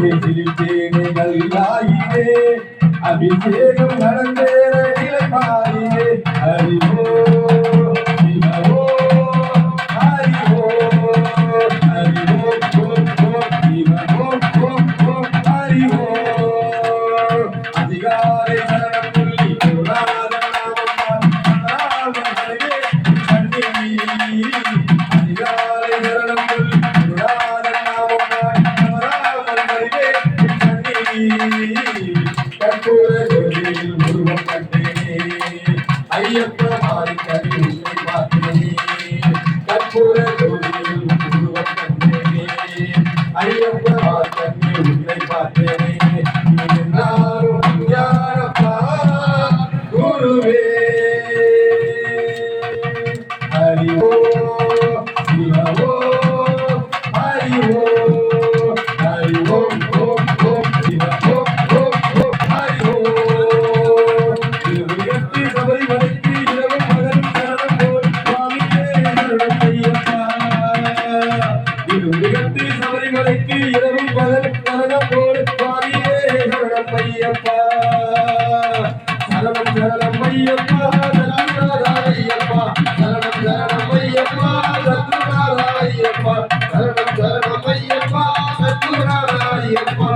நெஞ்சில் தேனை நல்லாயிலே அபிஷேகம் நடந்தே ஐயப்பனாய் கருவினை பார்த்தேனே கற்பூர ஜோதியில் உருவம் கண்டேனே ஐயப்பனாய் கருவினை பார்த்தேனே எல்லாரும் யாரப்பா குருவே. உலகத்து சபரிமலைக்கு இரவும் பகல் கரக போடு பாரியே சரணம் ஐயப்பா. சரணம் சரணம் ஐயப்பா சரணாதா ஐயப்பா சரணம் சரணம் ஐயப்பா சத்துராதா ஐயப்பா சரணம் சரணம் ஐயப்பா சத்துராதா ஐயப்பா